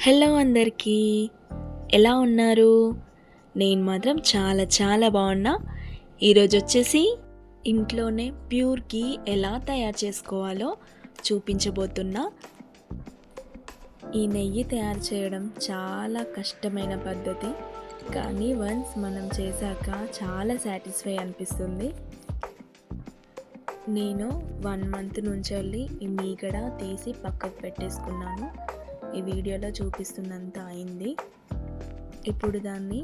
Hello అందరికీ. ఎలా ఉన్నారు? నేను మాత్రం చాలా చాలా బాగున్నా. ఈరోజు వచ్చేసి ఇంట్లోనే ప్యూర్ గీ ఎలా తయారు చేసుకోవాలో చూపించబోతున్నా. ఈ నెయ్యి తయారు చేయడం చాలా కష్టమైన పద్ధతి కానీ వన్స్ మనం చేశాక చాలా సాటిస్ఫై అనిపిస్తుంది. నేను వన్ మంత్ నుంచి వెళ్ళి ఈ మీగడ తీసి పక్కకు పెట్టేసుకున్నాను. ఈ వీడియోలో చూపిస్తున్నంత అయింది. ఇప్పుడు దాన్ని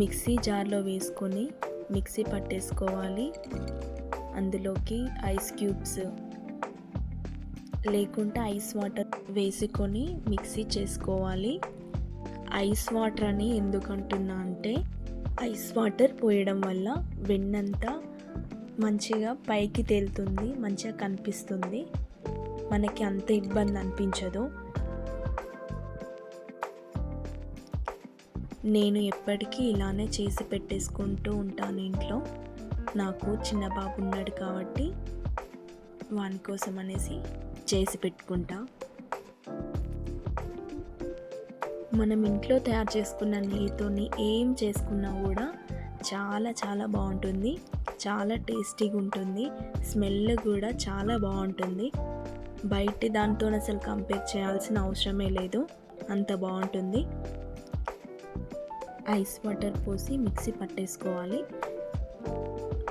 మిక్సీ జార్లో వేసుకొని మిక్సీ పట్టేసుకోవాలి. అందులోకి ఐస్ క్యూబ్స్ లేకుంటే ఐస్ వాటర్ వేసుకొని మిక్సీ చేసుకోవాలి. ఐస్ వాటర్ అని ఎందుకంటున్నా అంటే ఐస్ వాటర్ పోయడం వల్ల వెన్నంతా మంచిగా పైకి తేలుతుంది మంచిగా కనిపిస్తుంది. మనకి అంత ఇబ్బంది అనిపించదు. నేను ఎప్పటికీ ఇలానే చేసి పెట్టేసుకుంటూ ఉంటాను ఇంట్లో. నాకు చిన్న బాబు ఉన్నాడు కాబట్టి వాని కోసం అనేసి చేసి పెట్టుకుంటా. మనం ఇంట్లో తయారు చేసుకున్న నెయ్యితోని ఏం చేసుకున్నా కూడా చాలా చాలా బాగుంటుంది. చాలా టేస్టీగా ఉంటుంది స్మెల్ కూడా చాలా బాగుంటుంది. బయట దాంతో అసలు కంపేర్ చేయాల్సిన అవసరమే లేదు. అంత బాగుంటుంది. ఐస్ వాటర్ పోసి మిక్సీ పట్టేసుకోవాలి.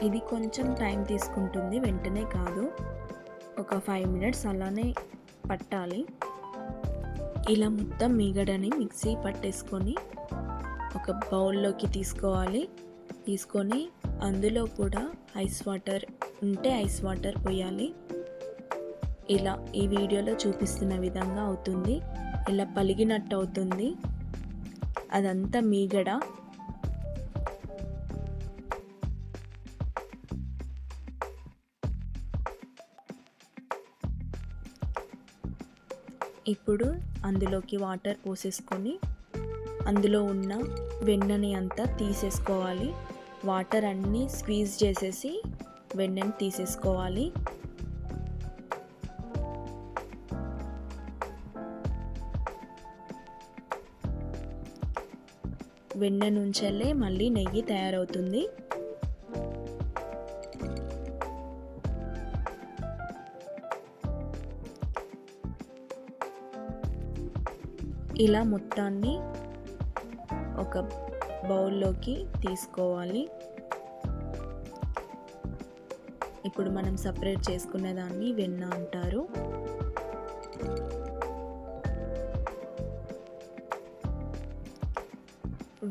ఇది కొంచెం టైం తీసుకుంటుంది వెంటనే కాదు. ఒక ఫైవ్ మినిట్స్ అలానే పట్టాలి. ఇలా మొత్తం మీగడని మిక్సీ పట్టేసుకొని ఒక బౌల్లోకి తీసుకోవాలి. తీసుకొని అందులో కూడా ఐస్ వాటర్ ఉంటే ఐస్ వాటర్ పోయాలి. ఇలా ఈ వీడియోలో చూపిస్తున్న విధంగా అవుతుంది. ఇలా పలిగినట్టు అవుతుంది. అదంతా మీగడ ఇప్పుడు అందులోకి వాటర్ పోసేసుకొని అందులో ఉన్న వెన్నని అంతా తీసేసుకోవాలి. వాటర్ అన్నీ స్క్వీజ్ చేసేసి వెన్నని తీసేసుకోవాలి. వెన్న నుంచెల్లే మళ్ళీ నెయ్యి తయారవుతుంది. ఇలా మొత్తాన్ని ఒక బౌల్లోకి తీసుకోవాలి. ఇప్పుడు మనం సపరేట్ చేసుకున్న దాన్ని వెన్న అంటారు.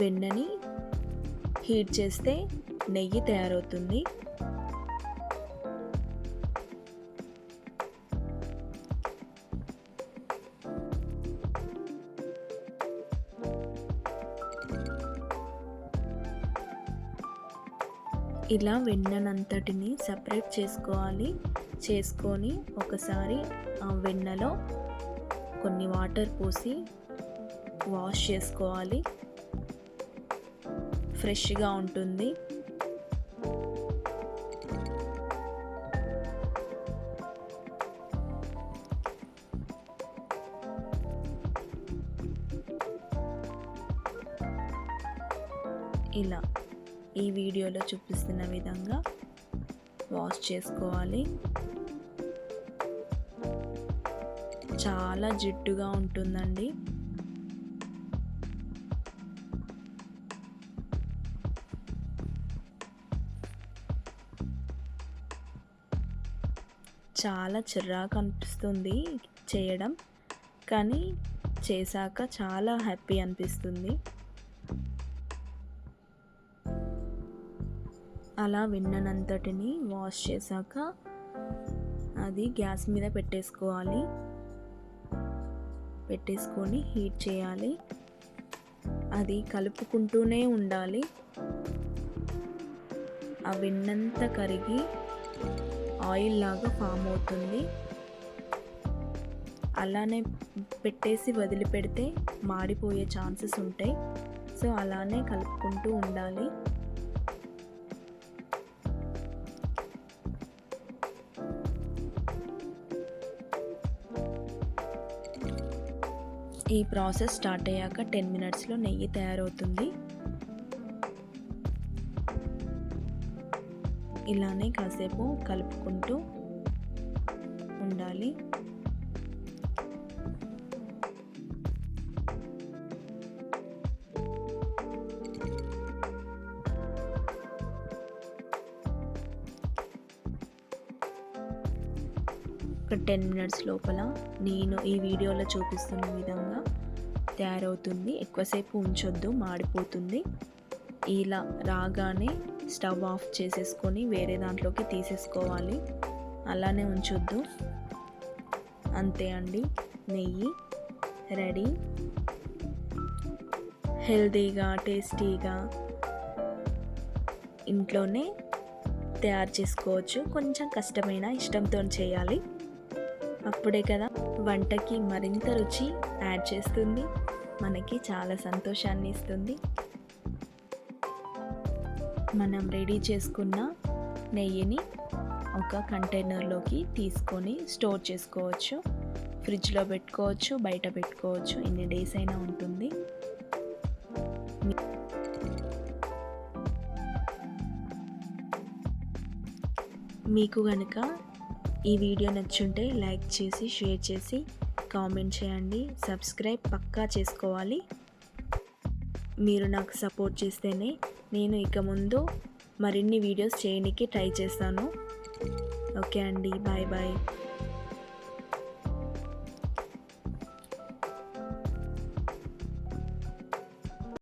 వెన్నని హీట్ చేస్తే నెయ్యి తయారవుతుంది. ఇలా వెన్ననంతటిని సపరేట్ చేసుకోవాలి. చేసుకొని ఒకసారి ఆ వెన్నలో కొన్ని వాటర్ పోసి వాష్ చేసుకోవాలి. ఫ్రెష్గా ఉంటుంది. ఇలా ఈ వీడియోలో చూపిస్తున్న విధంగా వాష్ చేసుకోవాలి. చాలా జిడ్డుగా ఉంటుందండి. చాలా చిరాకు అనిపిస్తుంది చేయడం. కానీ చేశాక చాలా హ్యాపీ అనిపిస్తుంది. అలా విన్ననంతటిని వాష్ చేశాక అది గ్యాస్ మీద పెట్టేసుకోవాలి. పెట్టేసుకొని హీట్ చేయాలి. అది కలుపుకుంటూనే ఉండాలి. ఆ వెన్నంతా కరిగి ఆయిల్ లాగా ఫామ్ అవుతుంది. అలానే పెట్టేసి వదిలిపెడితే మాడిపోయే ఛాన్సెస్ ఉంటాయి. సో అలానే కలుపుకుంటూ ఉండాలి. ఈ ప్రాసెస్ స్టార్ట్ అయ్యాక టెన్ మినిట్స్లో నెయ్యి తయారవుతుంది. ఇలానే కాసేపు కలుపుకుంటూ ఉండాలి. ఒక టెన్ మినిట్స్ లోపల నేను ఈ వీడియోలో చూపిస్తున్న విధంగా తయారవుతుంది. ఎక్కువసేపు ఉంచొద్దు మాడిపోతుంది. ఇలా రాగానే స్టవ్ ఆఫ్ చేసేసుకొని వేరే దాంట్లోకి తీసేసుకోవాలి. అలానే ఉంచొద్దు. అంతే అండి. నెయ్యి రెడీ. హెల్తీగా టేస్టీగా ఇంట్లోనే తయారు చేసుకోవచ్చు. కొంచెం కష్టమైన ఇష్టంతో చేయాలి. అప్పుడే కదా వంటకి మరింత రుచి యాడ్ చేస్తుంది. మనకి చాలా సంతోషాన్ని ఇస్తుంది. మనం రెడీ చేసుకున్న నెయ్యిని ఒక కంటైనర్లోకి తీసుకొని స్టోర్ చేసుకోవచ్చు. ఫ్రిడ్జ్లో పెట్టుకోవచ్చు బయట పెట్టుకోవచ్చు ఎన్ని డేస్ అయినా ఉంటుంది. మీకు కనుక ఈ వీడియో నచ్చుంటే లైక్ చేసి షేర్ చేసి కామెంట్ చేయండి. సబ్స్క్రైబ్ పక్కా చేసుకోవాలి. మీరు నాకు సపోర్ట్ చేస్తేనే నేను ఇక ముందు మరిన్ని వీడియోస్ చేయడానికి ట్రై చేస్తాను. ఓకే అండి బాయ్ బాయ్.